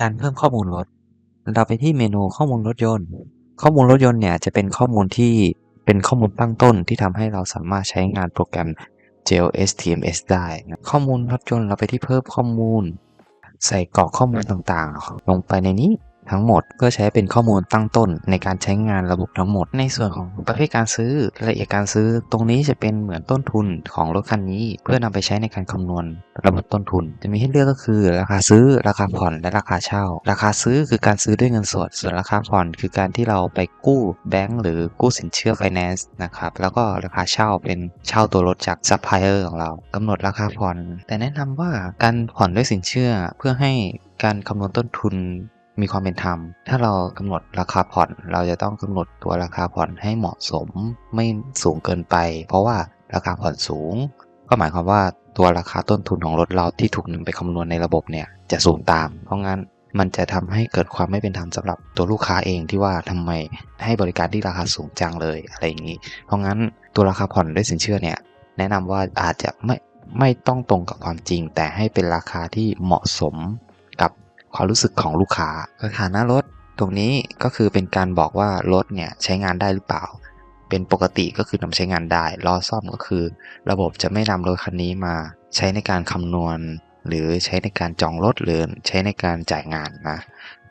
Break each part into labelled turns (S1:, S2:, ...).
S1: การเพิ่มข้อมูลรถ เราไปที่เมนูข้อมูลรถยนต์ ข้อมูลรถยนต์เนี่ยจะเป็นข้อมูลที่เป็นข้อมูลตั้งต้นที่ทำให้เราสามารถใช้งานโปรแกรม JLS TMS ได้นะข้อมูลรถยนต์เราไปที่เพิ่มข้อมูล ใส่กรอกข้อมูลต่างๆ ลงไปในนี้ ทั้งหมดเพื่อใช้เป็นข้อมูลตั้งต้นในการใช้งานระบบทั้งหมด ในส่วนของประเภทการซื้อรายละเอียดการซื้อ ตรงนี้จะเป็นเหมือนต้นทุนของรถคันนี้ เพื่อนำไปใช้ในการคำนวณระบบต้นทุน จะมีให้เลือกก็คือ ราคาซื้อ ราคาผ่อนและราคาเช่า ราคาซื้อคือการซื้อด้วยเงินสด ส่วนราคาผ่อนคือการที่เราไปกู้แบงก์หรือกู้สินเชื่อไฟแนนซ์นะครับแล้วก็ราคาเช่าเป็นเช่าตัวรถจากซัพพลายเออร์ของเรากำหนดราคาผ่อน แต่แนะนำว่าการผ่อนด้วยสินเชื่อเพื่อให้การคำนวณต้นทุน มีความเป็นธรรม ถ้าเรากำหนดราคาผ่อน เราจะต้องกำหนดตัวราคาผ่อนให้เหมาะสม ไม่สูงเกินไป เพราะว่าราคาผ่อนสูง ก็หมายความว่าตัวราคาต้นทุนของรถเราที่ถูกนำไปคำนวณในระบบเนี่ยจะสูงตาม เพราะงั้นมันจะทำให้เกิดความไม่เป็นธรรมสำหรับตัวลูกค้าเองที่ว่าทำไมให้บริการที่ราคาสูงจังเลยอะไรอย่างนี้ เพราะงั้นตัวราคาผ่อนด้วยสินเชื่อเนี่ยแนะนำว่าอาจจะไม่ไม่ต้องตรงกับความจริง แต่ให้เป็นราคาที่เหมาะสม ความรู้สึกของลูกค้าสถานะรถ ตรงนี้ก็คือเป็นการบอกว่ารถเนี่ยใช้งานได้หรือเปล่า เป็นปกติก็คือนำใช้งานได้รอซ่อมก็คือ ระบบจะไม่นำรถคันนี้มาใช้ในการคำนวณ หรือใช้ในการจองรถหรือใช้ในการจ่ายงานนะ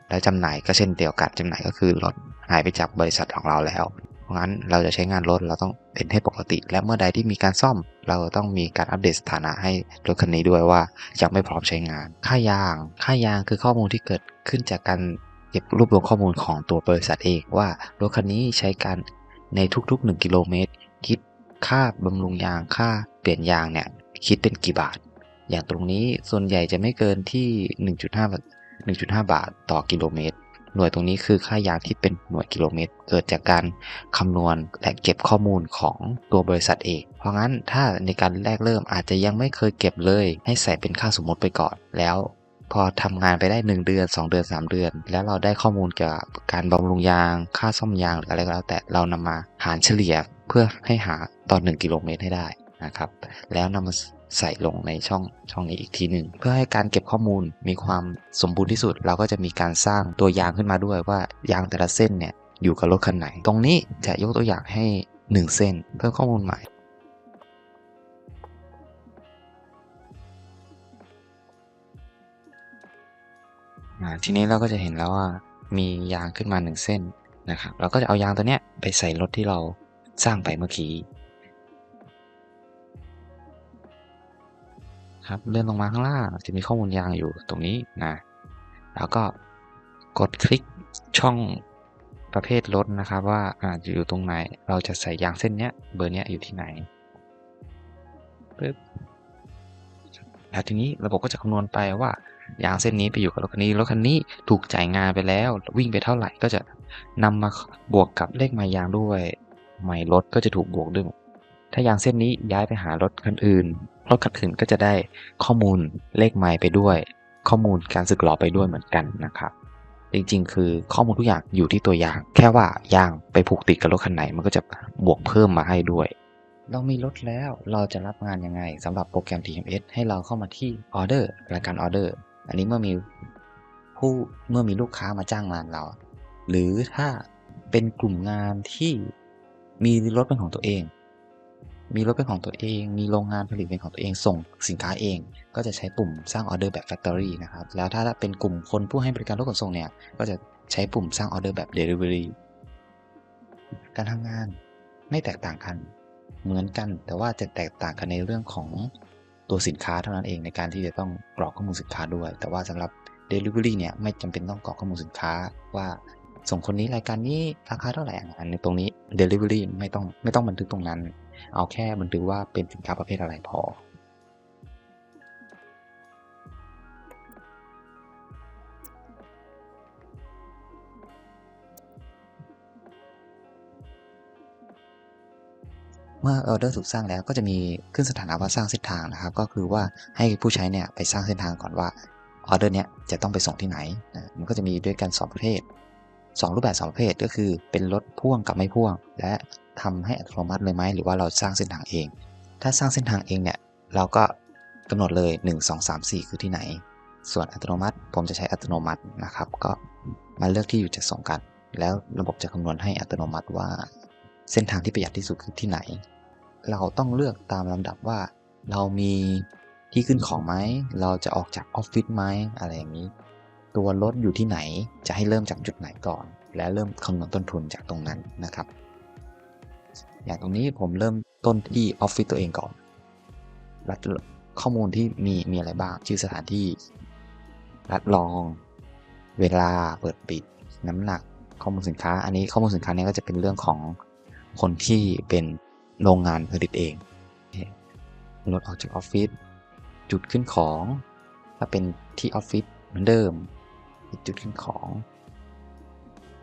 S1: และจำหน่ายก็เช่นเดียวกันจำหน่ายก็คือรถหายไปจากบริษัทของเราแล้ว เพราะงั้นเราจะใช้งานรถเราต้องเป็นให้ปกติ และเมื่อใดที่มีการซ่อม เราต้องมีการอัปเดตสถานะให้รถคันนี้ด้วยว่ายังไม่พร้อมใช้งาน ค่ายาง ค่ายางคือข้อมูลที่เกิดขึ้นจากการเก็บรวบรวมข้อมูลของตัวบริษัทเองว่ารถคันนี้ใช้การในทุกๆ 1 กิโลเมตร คิดค่าบำรุงยางค่าเปลี่ยนยางเนี่ยคิดเป็นกี่บาท อย่างตรงนี้ส่วนใหญ่จะไม่เกินที่ 1.5บาท1.5 บาทต่อกิโลเมตร หน่วยตรงนี้คือค่ายางที่เป็นหน่วยกิโลเมตร เกิดจากการคำนวณและเก็บข้อมูลของตัวบริษัทเอง เพราะงั้นถ้าในการแรกเริ่มอาจจะยังไม่เคยเก็บเลย ให้ใส่เป็นค่าสมมติไปก่อนแล้วพอทำงานไปได้ 1 เดือน 2 เดือน 3 เดือน แล้วเราได้ข้อมูลเกี่ยวกับการบำรุงยาง ค่าซ่อมยางหรืออะไรก็แล้ว แต่เรานำมาหารเฉลี่ยเพื่อให้หาตอน1กิโลเมตรให้ได้นะครับ แล้วนำมา ใส่ลงในช่องช่องนี้อีกทีหนึ่งเพื่อให้การเก็บข้อมูลมีความสมบูรณ์ที่สุด เราก็จะมีการสร้างตัวยางขึ้นมาด้วยว่ายางแต่ละเส้นเนี่ยอยู่กับรถคันไหน ตรงนี้จะยกตัวอย่างให้ 1 เส้น เพิ่มข้อมูลใหม่ ทีนี้เราก็จะเห็นแล้วว่ามียางขึ้นมา 1 เส้นนะครับเราก็จะเอายางตัวเนี้ยไปใส่รถที่เราสร้างไปเมื่อกี้ ครับ เลื่อนลงมาข้างล่างจะมีข้อมูลยางอยู่ตรงนี้นะ แล้วก็กดคลิกช่องประเภทรถนะครับ ว่าอาจจะอยู่ตรงไหน เราจะใส่ยางเส้นเนี้ยเบอร์เนี้ยอยู่ที่ไหนปึ๊บแล้วทีนี้ระบบก็จะคำนวณไปว่ายางเส้นนี้ไปอยู่กับรถคันนี้รถคันนี้ถูกจ่ายงานไปแล้ว วิ่งไปเท่าไหร่ก็จะนำมาบวกกับเลขไมล์ยางด้วยไมล์รถก็จะถูกบวกด้วย ถ้ายางเส้นนี้ย้ายไปหารถคันอื่น รถคันอื่นก็จะได้ข้อมูลเลขไมล์ไปด้วย ข้อมูลการสึกหรอไปด้วยเหมือนกันนะครับ จริงๆ คือข้อมูลทุกอย่างอยู่ที่ตัวยาง แค่ว่ายางไปผูกติดกับรถคันไหน มันก็จะบวกเพิ่มมาให้ด้วย เรามีรถแล้วเราจะรับงานยังไงสำหรับโปรแกรม TMS ให้เราเข้ามาที่ Order รายการ Order อันนี้เมื่อมีผู้เมื่อมีลูกค้ามาจ้างงานเรา หรือถ้าเป็นกลุ่มงานที่มีรถเป็นของตัวเอง มีรถเป็นของตัวเอง มีโรงงานผลิตเป็นของตัวเอง ส่งสินค้าเอง ก็จะใช้ปุ่มสร้างออเดอร์แบบ Factory นะครับ แล้วถ้าเป็นกลุ่มคนผู้ให้บริการรถขนส่งเนี่ย ก็จะใช้ปุ่มสร้างออเดอร์แบบ Delivery การทำงานไม่แตกต่างกัน เหมือนกัน แต่ว่าจะแตกต่างกันในเรื่องของตัวสินค้าเท่านั้นเองในการที่จะต้องกรอกข้อมูลสินค้าด้วย แต่ว่าสำหรับ Delivery เนี่ยไม่จำเป็นต้องกรอกข้อมูลสินค้าว่าส่งคนนี้รายการนี้ราคาเท่าไหร่อันในตรงนี้ Delivery ไม่ต้องไม่ต้องบันทึกตรงนั้น เอาแค่บันทึกว่าเป็นสินค้าประเภทอะไรพอ เมื่อออเดอร์ถูกสร้างแล้วก็จะมีขึ้นสถานะว่าสร้างเส้นทางนะครับ ก็คือว่าให้ผู้ใช้เนี่ยไปสร้างเส้นทางก่อนว่าออเดอร์เนี้ยจะต้องไปส่งที่ไหน มันก็จะมีด้วยกัน2ประเภท 2 รูปแบบ2ประเภทก็คือ เป็นรถพ่วงกับไม่พ่วง และทำให้อัตโนมัติเลยไหมหรือว่าเราสร้างเส้นทางเอง ถ้าสร้างเส้นทางเองเนี่ยเราก็กำหนดเลย 1 2 3 4 คือที่ไหน ส่วนอัตโนมัติผมจะใช้อัตโนมัตินะครับ ก็มาเลือกที่อยู่จัดส่งกัน แล้วระบบจะคำนวณให้อัตโนมัติว่า เส้นทางที่ประหยัดที่สุดคือที่ไหน เราต้องเลือกตามลำดับว่า เรามีที่ขึ้นของไหมเราจะออกจากออฟฟิศไหมอะไรอย่างนี้ ตัวรถอยู่ที่ไหน จะให้เริ่มจากจุดไหนก่อน และเริ่มคำนวณต้นทุนจากตรงนั้นนะครับ อย่างตรงนี้ผมเริ่มต้นที่ออฟฟิศตัวเองก่อนรัดข้อมูลที่มีมีอะไรบ้าง ชื่อสถานที่รัดรอง เวลาเปิดปิด น้ำหนักข้อมูลสินค้า อันนี้ข้อมูลสินค้าเนี้ก็จะเป็นเรื่องของคนที่เป็นโรงงานผลิตเองรถออกจากออฟฟิศจุดขึ้นของ ถ้าเป็นที่ออฟฟิศเหมือนเดิม จุดขึ้นของ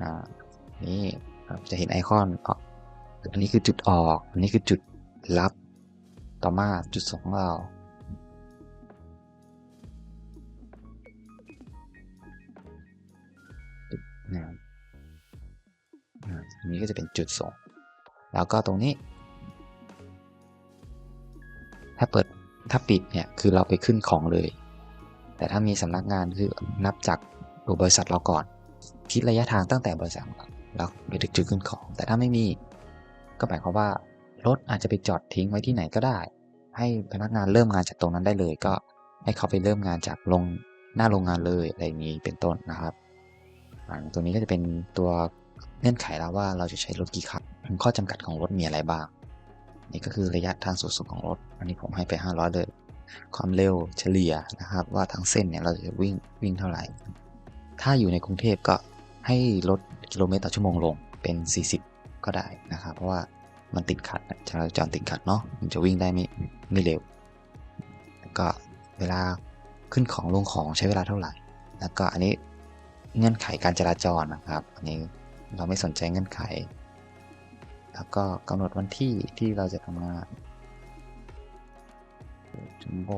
S1: อ่านี่จะเห็นไอคอนออกอันนี้คือจุดออก อันนี้คือจุดรับ ต่อมาจุดสองเรานะอันนี้ก็จะเป็นจุดส่ง แล้วก็ตรงนี้ ถ้าเปิด ถ้าปิดเนี่ย คือเราไปขึ้นของเลย แต่ถ้ามีสำนักงานคือนับจาก ตัวบริษัทเราก่อน คิดระยะทางตั้งแต่บริษัทเราแล้วไปถึงจุดขึ้นของ แต่ถ้าไม่มี ก็หมายความว่ารถอาจจะไปจอดทิ้งไว้ที่ไหนก็ได้ ให้พนักงานเริ่มงานจากตรงนั้นได้เลย ก็ให้เขาไปเริ่มงานจากลงหน้าโรงงานเลยอะไรอย่างนี้เป็นต้นนะครับตรงนี้ก็จะเป็นตัวเงื่อนไขแล้วว่าเราจะใช้รถกี่คันข้อจำกัดของรถมีอะไรบ้าง นี่ก็คือระยะทางสูงสุดของรถ อันนี้ผมให้ไป 500 เลย ความเร็วเฉลี่ยนะครับ ว่าทั้งเส้นเนี่ยเราจะวิ่งวิ่งเท่าไหร่ ถ้าอยู่ในกรุงเทพก็ให้ลดกิโลเมตรต่อชั่วโมงลงเป็น 40 ก็ได้นะครับเพราะว่ามันติดขัดจราจรติดขัดเนาะมันจะวิ่งได้ไม่ไม่เร็ว ก็เวลาขึ้นของลงของใช้เวลาเท่าไหร่ แล้วก็อันนี้เงื่อนไขการจราจรนะครับ อันนี้เราไม่สนใจเงื่อนไข แล้วก็กำหนดวันที่ที่เราจะทำงานจัมโบ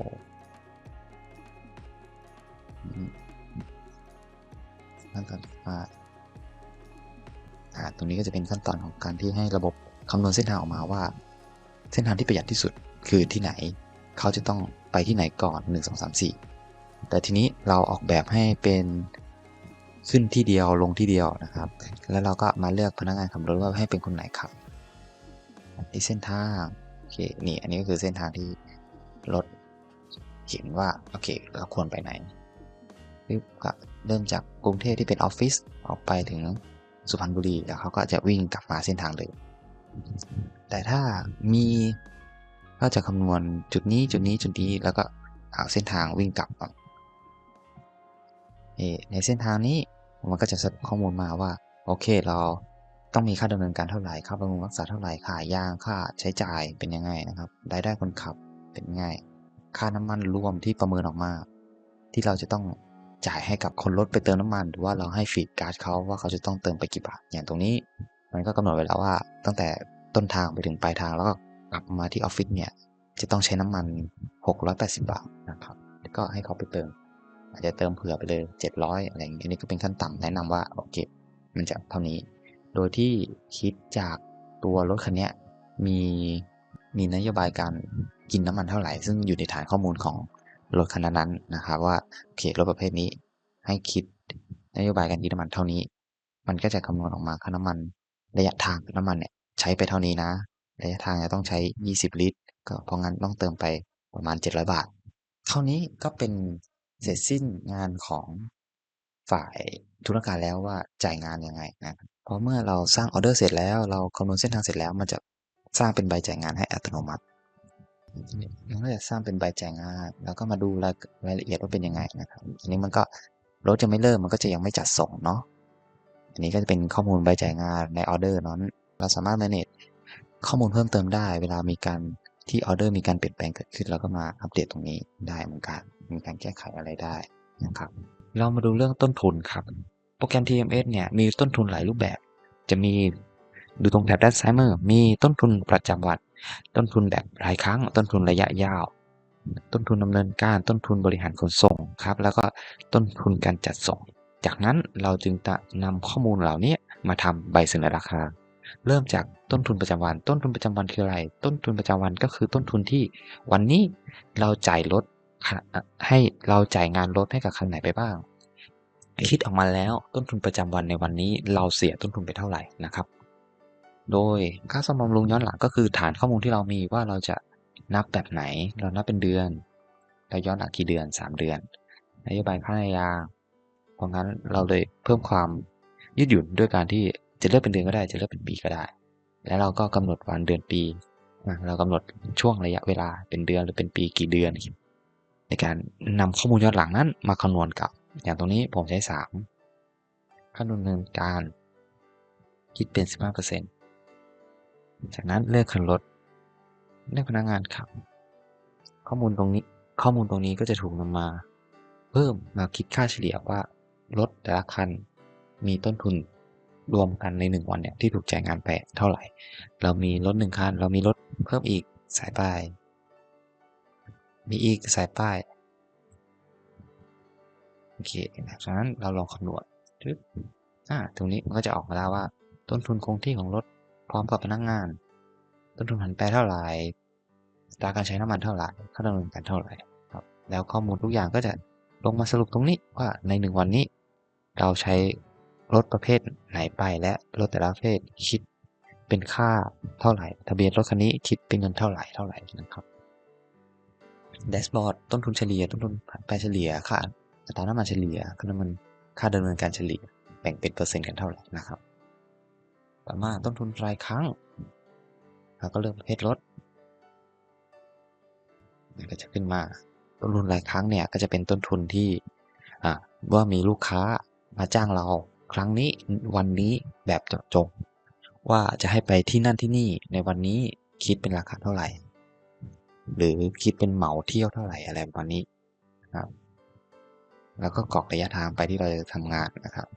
S1: ขั้นตอนว่าตรงนี้ก็จะเป็นขั้นตอนของการที่ให้ระบบคำนวณเส้นทางออกมาว่า เส้นทางที่ประหยัดที่สุดคือที่ไหน เขาจะต้องไปที่ไหนก่อน 1 2 3 4 แต่ทีนี้เราออกแบบให้เป็นขึ้นที่เดียวลงที่เดียวนะครับ แล้วเราก็มาเลือกพนักงานขับรถว่าให้เป็นคนไหนขับที่เส้นทางโอเคนี่อันนี้ก็คือเส้นทางที่รถเห็นว่าโอเคเราควรไปไหน ปึ๊บก็เริ่มจากกรุงเทพที่เป็นออฟฟิศออกไปถึงสุพรรณบุรีแล้วเขาก็จะวิ่งกลับมาเส้นทางเลยแต่ถ้ามีก็จะคำนวณจุดนี้จุดนี้จุดนี้แล้วก็หาเส้นทางวิ่งกลับในเส้นทางนี้มันก็จะสรุปข้อมูลมาว่า โอเคเราต้องมีค่าดำเนินการเท่าไหร่ค่าบำรุงรักษาเท่าไหร่ค่ายางค่าใช้จ่ายเป็นยังไงนะครับรายได้คนขับเป็นยังไง ค่าน้ำมันรวมที่ประเมินออกมา ที่เราจะต้อง จ่ายให้กับคนรถไปเติมน้ำมัน หรือว่าเราให้ฟีดการ์ดเขาว่าเขาจะต้องเติมไปกี่บาทอย่างตรงนี้ มันก็กำหนดไว้แล้วว่า ตั้งแต่ต้นทางไปถึงปลายทางแล้วก็กลับมาที่ออฟฟิศเนี่ยจะต้องใช้น้ำมัน 680 บาทนะครับก็ให้เขาไปเติม อาจจะเติมเผื่อไปเลย 700 อะไรอย่างนี้นี่ก็เป็นขั้นต่ำแนะนำว่าโอเคมันจะเท่านี้ โดยที่คิดจากตัวรถคันนี้มีมีนโยบายการกินน้ำมันเท่าไหร่ ซึ่งอยู่ในฐานข้อมูลของ รถคันนั้นนะครับว่าโอเครถประเภทนี้ให้คิดนโยบายการกินน้ำมันเท่านี้ มันก็จะคำนวณออกมาค่าน้ำมัน ระยะทางน้ำมันเนี่ยใช้ไปเท่านี้นะ ระยะทางจะต้องใช้ 20 ลิตร ก็เพราะงั้นต้องเติมไปประมาณ 700 บาท เท่านี้ก็เป็นเสร็จสิ้นงานของฝ่ายธุรการแล้วว่าจ่ายงานยังไงนะเพราะเมื่อเราสร้างออเดอร์เสร็จแล้วเราคำนวณเส้นทางเสร็จแล้ว มันจะสร้างเป็นใบจ่ายงานให้อัตโนมัติ มันก็จะสร้างเป็นใบแจ่ายงานแล้วก็มาดูรายละเอียดว่าเป็นยังไงนะครับ อันนี้มันก็รถจะไม่เริ่มมันก็จะยังไม่จัดส่งเนาะ อันนี้ก็จะเป็นข้อมูลใบแจ่ายงานในออเดอร์นั้น เราสามารถ manage ข้อมูลเพิ่มเติมได้ เวลามีการที่ออเดอร์มีการเปลี่ยนแปลงเกิดขึ้นเราก็มาอัปเดตตรงนี้ได้เหมือนกัน มีการแก้ไขอะไรได้นะครับ เรามาดูเรื่องต้นทุนครับ โปรแกรม TMS เนี่ยมีต้นทุนหลายรูปแบบ จะมีดูตรงแถบด้านซ้ายมือ มีต้นทุนประจำวัน ต้นทุนแบบรายครั้ง ต้นทุนระยะยาว ต้นทุนดำเนินการ ต้นทุนบริหารขนส่งครับ แล้วก็ต้นทุนการจัดส่ง จากนั้นเราจึงจะนำข้อมูลเหล่านี้มาทำใบเสนอราคา เริ่มจากต้นทุนประจำวัน ต้นทุนประจำวันคืออะไร ต้นทุนประจำวันก็คือต้นทุนที่วันนี้เราจ่ายรถให้เราจ่ายงานรถให้กับคันไหนไปบ้างคิดออกมาแล้วต้นทุนประจำวันในวันนี้เราเสียต้นทุนไปเท่าไหร่นะครับ โดยค่าซ่อมบำรุงย้อนหลังก็คือฐานข้อมูลที่เรามีว่าเราจะนับแบบไหน เรานับเป็นเดือนเราย้อนหลังกี่เดือน 3 เดือน นโยบายค่าายาเพราะงั้นเราเลยเพิ่มความยืดหยุ่นด้วยการที่จะเลือกเป็นเดือนก็ได้ จะเลือกเป็นปีก็ได้ แล้วเราก็กำหนดวันเดือนปี เรากำหนดช่วงระยะเวลาเป็นเดือนหรือเป็นปีกี่เดือน ในการนำข้อมูลย้อนหลังนั้นมาคำนวณกับ อย่างตรงนี้ผมใช้สามค่าดำเนินการคิดเป็น 15% จากนั้นเลือกคันรถ เลือกพนักงานขับ ข้อมูลตรงนี้ ข้อมูลตรงนี้ก็จะถูกนำมา เพิ่มมาคิดค่าเฉลี่ยว่ารถแต่ละคันมีต้นทุนรวมกันในหนึ่งวันเนี่ยที่ถูกจ่ายงานไปเท่าไหร่ เรามีรถหนึ่งคัน เรามีรถเพิ่มอีกสายป้าย มีอีกสายป้าย โอเคจากนั้นเราลองคำนวณปึ๊บอ่า ตรงนี้มันก็จะออกมาแล้วว่า ต้นทุนคงที่ของรถ พร้อมกับพนักงงาน ต้นทุนผันแปรเท่าไหร่ตราการใช้น้ำมันเท่าไหร่ค่าดำเนินการเท่าไหร่ครับ แล้วข้อมูลทุกอย่างก็จะลงมาสรุปตรงนี้ว่าในหนึ่งวันนี้ เราใช้รถประเภทไหนไปและรถแต่ละประเภทคิดเป็นค่าเท่าไหร่ ทะเบียนรถคันนี้คิดเป็นเงินเท่าไหร่เท่าไหร่นะครับแดชบอร์ดต้นทุนเฉลี่ยต้นทุนผันแปรเฉลี่ยค่าอัตราน้ำมันเฉลี่ยค่าน้ำมันค่าดำเนินการเฉลี่ยแบ่งเป็นเปอร์เซ็นต์กันเท่าไหร่นะครับ ต่อมาต้นทุนรายครั้งเราก็เลือกประเภทรถมันก็จะขึ้นมาต้นทุนรายครั้งเนี่ยก็จะเป็นต้นทุนที่ว่ามีลูกค้ามาจ้างเราครั้งนี้วันนี้แบบเจาะจง ว่าจะให้ไปที่นั่นที่นี่ในวันนี้คิดเป็นราคาเท่าไหร่ หรือคิดเป็นเหมาเที่ยวเท่าไหร่อะไรประมาณนี้ครับแล้วก็กรอกระยะทางไปที่เราจะทำงานนะครับ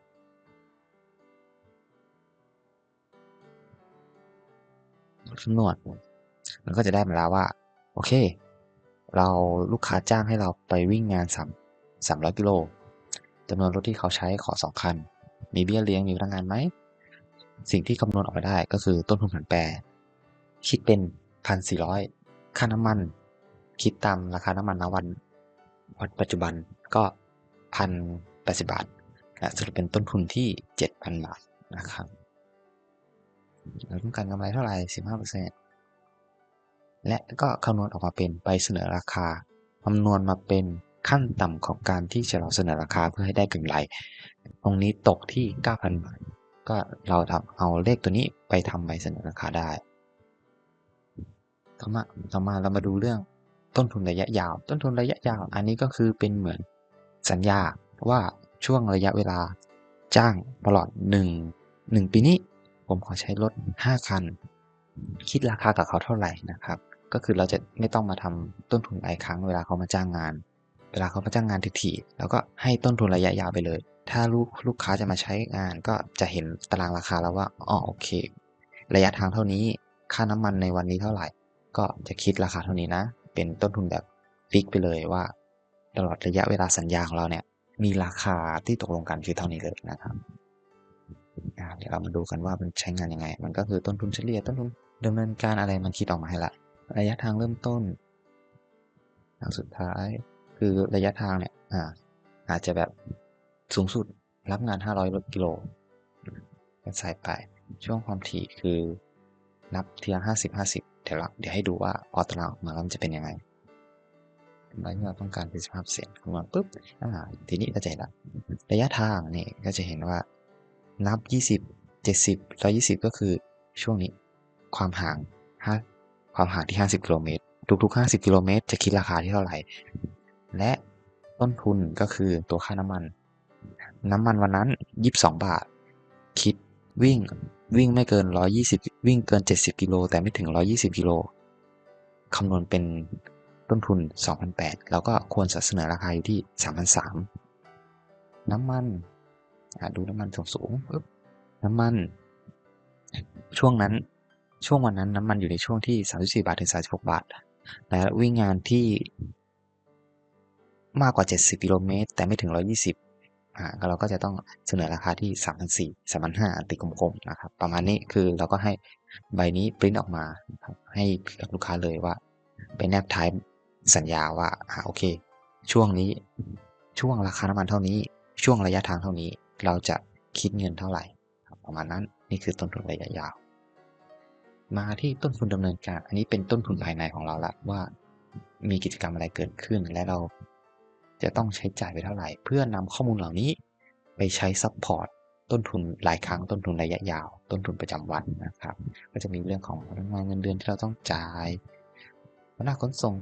S1: คำนวณมันก็จะได้มาแล้วว่า โอเค เราลูกค้าจ้างให้เราไปวิ่งงานสามสามร้อยกิโลจำนวนรถที่เขาใช้ขอสองคัน มีเบี้ยเลี้ยงมีพนักงานไหม สิ่งที่คำนวณออกมาได้ก็คือต้นทุนผันแปร คิดเป็นพันสี่ร้อยค่าน้ำมัน คิดตามราคาน้ำมันณวันวันปัจจุบันก็พันแปดสิบาทและสรุปเป็นต้นทุนที่เจ็ดพันบาทนะครับ เราต้องการกำไรเท่าไหร่สิบห้าเปอร์เซ็นและก็คำนวณออกมาเป็นใบเสนอราคาคำนวณมาเป็นขั้นต่ำของการที่จะเราเสนอราคาเพื่อให้ได้กำไร ตรงนี้ตกที่ 9,000 บาท ก็เราทำเอาเลขตัวนี้ไปทำใบเสนอราคาได้ต่อมาต่อมาเรามาดูเรื่องต้นทุนระยะยาว ต้นทุนระยะยาว อันนี้ก็คือเป็นเหมือนสัญญาว่าช่วงระยะเวลาจ้างตลอด1 1ปีนี้ ผมขอใช้รถ 5 คัน คิดราคากับเขาเท่าไหร่นะครับ ก็คือเราจะไม่ต้องมาทำต้นทุนรายครั้งเวลาเขามาจ้างงาน เวลาเขามาจ้างงานถี่ๆแล้วก็ให้ต้นทุนระยะยาวไปเลย ถ้าลูกลูกค้าจะมาใช้งานก็จะเห็นตารางราคาแล้วว่าอ๋อโอเค ระยะทางเท่านี้ค่าน้ำมันในวันนี้เท่าไหร่ ก็จะคิดราคาเท่านี้นะ เป็นต้นทุนแบบฟิกไปเลยว่า ตลอดระยะเวลาสัญญาของเราเนี่ยมีราคาที่ตกลงกันคือเท่านี้เลยนะครับ เดี๋ยวเรามาดูกันว่ามันใช้งานยังไง มันก็คือต้นทุนเฉลี่ยต้นทุนดำเนินการอะไรมันคิดออกมาให้ละ ระยะทางเริ่มต้นทางสุดท้ายคือระยะทางเนี่ยอ่าอาจจะแบบสูงสุดรับงาน 500กิโลก็ใส่ไป ช่วงความถี่คือนับเทีละ50 50 เดี๋ยวเดี๋ยวให้ดูว่าพอตารางออกมาแล้วมันจะเป็นยังไงกำไรที่เราต้องการเป็น15%คำนวณปุ๊บอ่าทีนี้ก็จะเห็นละระยะทางนี่ก็จะเห็นว่า นับ 20 70 120 ก็คือช่วงนี้ ความห่าง5ความห่างที่ 50 กิโลเมตร ทุกๆ 50 กิโลเมตร จะคิดราคาที่เท่าไหร่ และต้นทุนก็คือตัวค่าน้ำมัน น้ำมันวันนั้น 22 บาท คิดวิ่งวิ่งไม่เกิน 120 วิ่งเกิน 70 กิโล แต่ไม่ถึง 120 กิโลคำนวณเป็นต้นทุน2,800แล้วก็ควรจะเสนอราคาอยู่ที่3,300น้ำมัน ดูน้ำมันสูงสูงปุ๊บน้ำมัน ช่วงนั้นช่วงวันนั้นน้ำมันอยู่ในช่วงที่ 34 บาทถึง 36 บาท และวิ่งงานที่มากกว่า 70กิโลเมตรแต่ไม่ถึง 120อ่าเราก็จะต้องเสนอราคาที่ 3,400 3,500ตีกลมๆนะครับ ประมาณนี้คือเราก็ให้ใบนี้ปริ้นออกมาให้กับลูกค้าเลยว่าเป็นแนบท้ายสัญญาว่าอ่าโอเค ช่วงนี้ช่วงราคาน้ำมันเท่านี้ ช่วงระยะทางเท่านี้ เราจะคิดเงินเท่าไหร่ ประมาณนั้นนี่คือต้นทุนระยะยาว มาที่ต้นทุนดำเนินการ อันนี้เป็นต้นทุนภายในของเราละว่า มีกิจกรรมอะไรเกิดขึ้น และเราจะต้องใช้จ่ายไปเท่าไหร่ เพื่อนำข้อมูลเหล่านี้ไปใช้ซัพพอร์ตต้นทุนหลายครั้งต้นทุนระยะยาว ต้นทุนประจำวันนะครับ ก็จะมีเรื่องของพนักงานเงินเดือนที่เราต้องจ่ายหน้าขนส่ง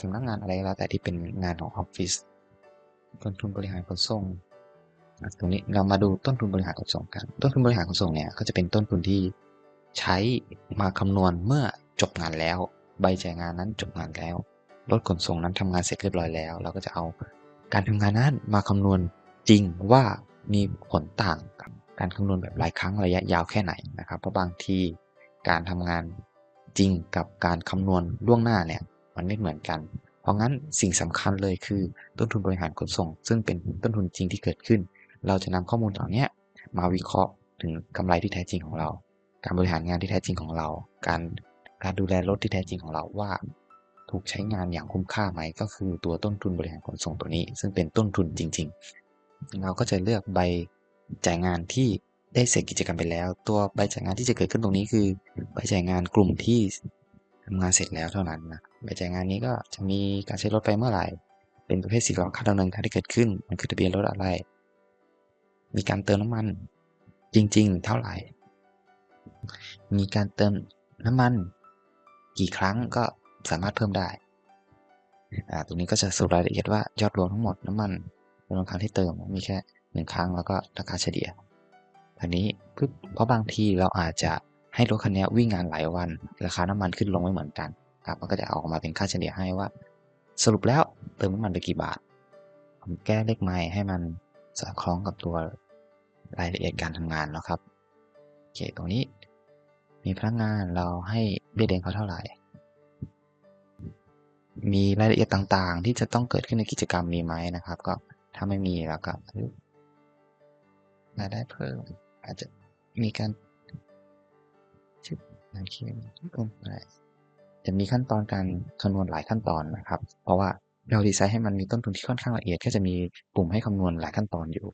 S1: สำนักงานอะไรแล้วแต่ที่เป็นงานของออฟฟิศต้นทุนบริหารขนส่ง ตรงนี้เรามาดูต้นทุนบริหารขนส่งกัน ต้นทุนบริหารขนส่งเนี่ยก็จะเป็นต้นทุนที่ใช้มาคำนวณเมื่อจบงานแล้ว ใบจ่ายงานนั้นจบงานแล้วรถขนส่งนั้นทำงานเสร็จเรียบร้อยแล้ว เราก็จะเอาการทำงานนั้นมาคำนวณจริงว่ามีผลต่างกับการคำนวณแบบหลายครั้งระยะยาวแค่ไหนนะครับ เพราะบางทีการทำงานจริงกับการคำนวณล่วงหน้าเนี่ยมันไม่เหมือนกัน เพราะงั้นสิ่งสำคัญเลยคือต้นทุนบริหารขนส่ง ซึ่งเป็นต้นทุนจริงที่เกิดขึ้น เราจะนำข้อมูลเหล่านี้มาวิเคราะห์ถึงกำไรที่แท้จริงของเรา การบริหารงานที่แท้จริงของเรา การการดูแลรถที่แท้จริงของเราว่า ถูกใช้งานอย่างคุ้มค่าไหม ก็คือตัวต้นทุนบริหารขนส่งตัวนี้ ซึ่งเป็นต้นทุนจริง ๆ เราก็จะเลือกใบจ่ายงานที่ได้เสร็จกิจกรรมไปแล้ว ตัวใบจ่ายงานที่จะเกิดขึ้นตรงนี้คือใบจ่ายงานกลุ่มที่ทำงานเสร็จแล้วเท่านั้นนะใบจ่ายงานนี้ก็จะมีการใช้รถไปเมื่อไหร่ เป็นประเภทสินค้าค่าดำเนินการที่เกิดขึ้น มันคือทะเบียนรถอะไร มีการเติมน้ำมันจริง ๆ เท่าไหร่ มีการเติมน้ำมัน กี่ครั้งก็สามารถเพิ่มได้อ่าตรงนี้ก็จะสรุปรายละเอียดว่ายอดรวมทั้งหมดน้ำมันจำนวนครั้งที่เติมมีแค่หนึ่งครั้งแล้วก็ราคาเฉลี่ยอันนี้เพราะบางทีเราอาจจะให้รถคันนี้วิ่งงานหลายวัน ราคาน้ำมันขึ้นลงไม่เหมือนกันครับมันก็จะออกมาเป็นค่าเฉลี่ยให้ว่า สรุปแล้วเติมน้ำมันไปกี่บาท ผมแก้เลขไม้ให้มันสอดคล้องกับตัว รายละเอียดการทำงานนะครับโอเคตรงนี้ มีพนักงานเราให้เบี้ยเดือนเขาเท่าไหร่ มีรายละเอียดต่างๆ ที่จะต้องเกิดขึ้นในกิจกรรมมีไหมนะครับ ก็ถ้าไม่มีแล้วก็รายได้เพิ่ม อาจจะมีการชิบโอเคเพิ่มอะไรจะมีขั้นตอนการคำนวณหลายขั้นตอนนะครับ เพราะว่าเราดีไซน์ให้มันมีต้นทุนที่ค่อนข้างละเอียด ก็จะมีปุ่มให้คำนวณหลายขั้นตอนอยู่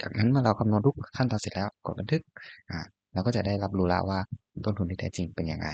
S1: จากนั้นเมื่อเราคำนวณทุกขั้นตอนเสร็จแล้วกดบันทึกอ่าเราก็จะได้รับรู้แล้วว่าต้นทุนที่แท้จริงเป็นยังไง